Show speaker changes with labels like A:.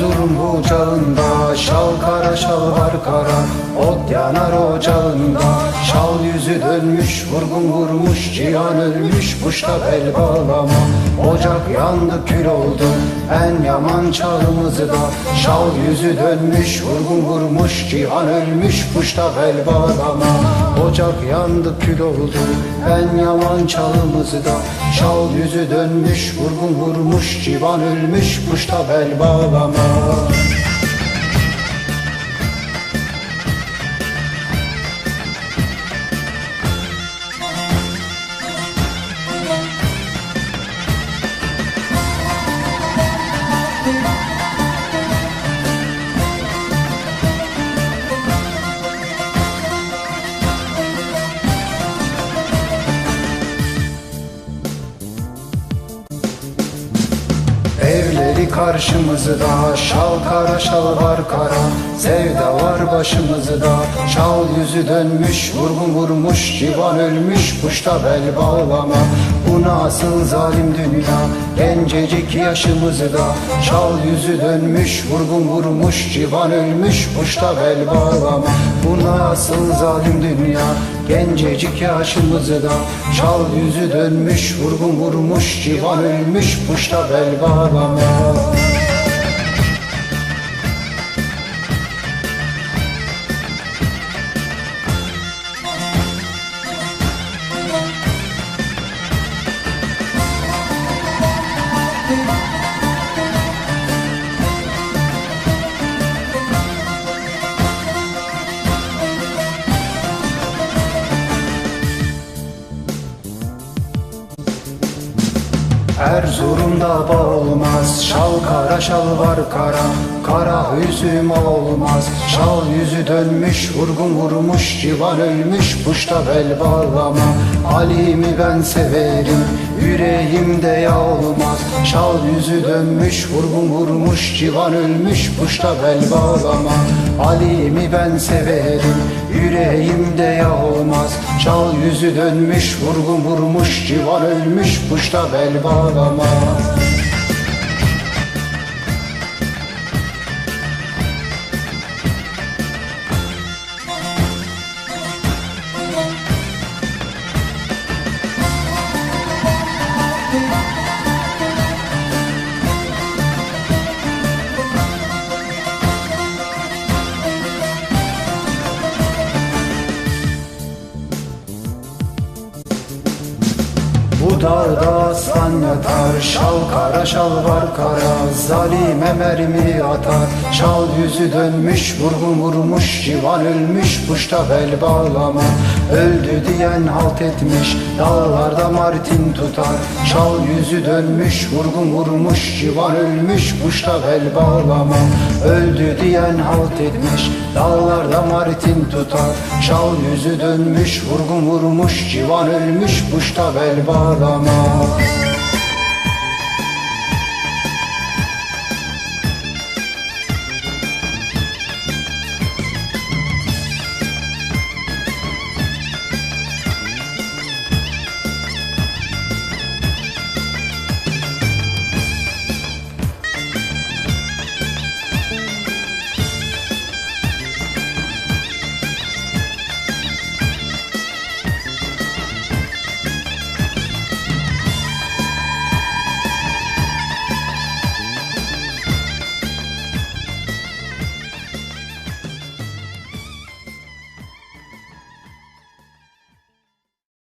A: Erzurum bu ocağında Şal kara şal var kara Ot yanar ocağında yüzü dönmüş vurgun vurmuş Cihan ölmüş kuşta bel bağlama. Ocak yandı kül oldu En yaman çağımızı da. Şal yüzü dönmüş vurgun vurmuş Cihan ölmüş kuşta bel bağlama. Ocak yandı kül oldu En yaman çağımızı da. Şal yüzü dönmüş vurgun vurmuş Civan ölmüş kuşta bel bağlama Evleri karşımızda Şal kara şal var kara. Sevda var başımızda Şal yüzü dönmüş Vurgun vurmuş Civan ölmüş Kuşta bel bağlama Bu nasıl zalim dünya Gencecik yaşımızda. Şal yüzü dönmüş Vurgun vurmuş Civan ölmüş Kuşta bel bağlama Bu nasıl zalim dünya Gencecik yaşımızda. Şal yüzü dönmüş Vurgun vurmuş Civan ölmüş Kuşta bel bağlama ağlama Thank you. Erzurum'da bağ olmaz Şal kara şal var kara Kara üzüm olmaz. Şal yüzü dönmüş Vurgun vurmuş Civan ölmüş Kuşta bel bağlama. Ali'mi ben severim Yüreğimde yağ olmaz Şal yüzü dönmüş Vurgun vurmuş Civan ölmüş Kuşta bel bağlama. Ali'mi ben severim Yüreğimde yağ olmaz Şal yüzü dönmüş Vurgun vurmuş Civan ölmüş Kuşta bel bağlama Bu dağda aslan yatar Şal kara şal var kara Zalime mermi atar. Şal yüzü dönmüş Vurgun vurmuş Civan ölmüş Kuşta bel bağlama. Öldü diyen halt etmiş Dağlarda martin tutar. Şal yüzü dönmüş Vurgun vurmuş Civan ölmüş Kuşta bel bağlama. Öldü diyen halt etmiş Dağlarda martin tutar. Şal yüzü dönmüş Vurgun vurmuş Civan ölmüş Kuşta bel bağlama ama